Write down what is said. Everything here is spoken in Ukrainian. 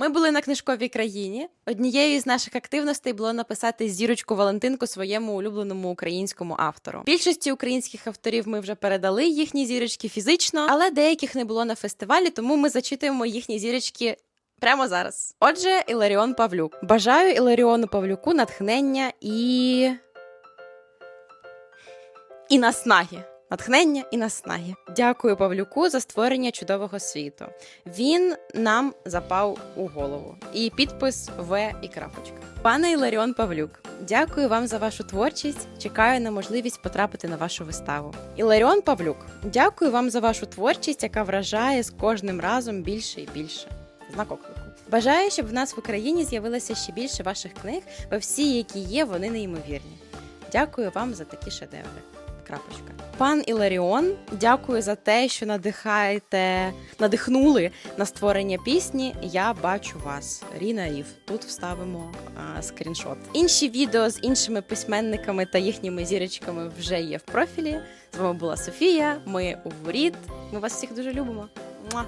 Ми були на книжковій країні. Однією з наших активностей було написати зірочку Валентинку своєму улюбленому українському автору. Більшості українських авторів ми вже передали їхні зірочки фізично, але деяких не було на фестивалі, тому ми зачитуємо їхні зірочки. Прямо зараз. Отже, Іларіон Павлюк. Бажаю Іларіону Павлюку натхнення і. і наснаги. Натхнення і наснаги. Дякую Павлюку за створення чудового світу. Він нам запав у голову. І підпис В і крапочка. Пане Іларіон Павлюк, дякую вам за вашу творчість. Чекаю на можливість потрапити на вашу виставу. Іларіон Павлюк, дякую вам за вашу творчість, яка вражає з кожним разом більше і більше. Знак оклику. Бажаю, щоб в нас в Україні з'явилося ще більше ваших книг, бо всі, які є, вони неймовірні. Дякую вам за такі шедеври. Крапочка. Пан Іларіон, дякую за те, що надихаєте, надихнули на створення пісні. Я бачу вас. Ріна Рів. Тут вставимо а, скріншот. Інші відео з іншими письменниками та їхніми зірочками вже є в профілі. З вами була Софія. Ми у Воріт. Ми вас всіх дуже любимо. Муа!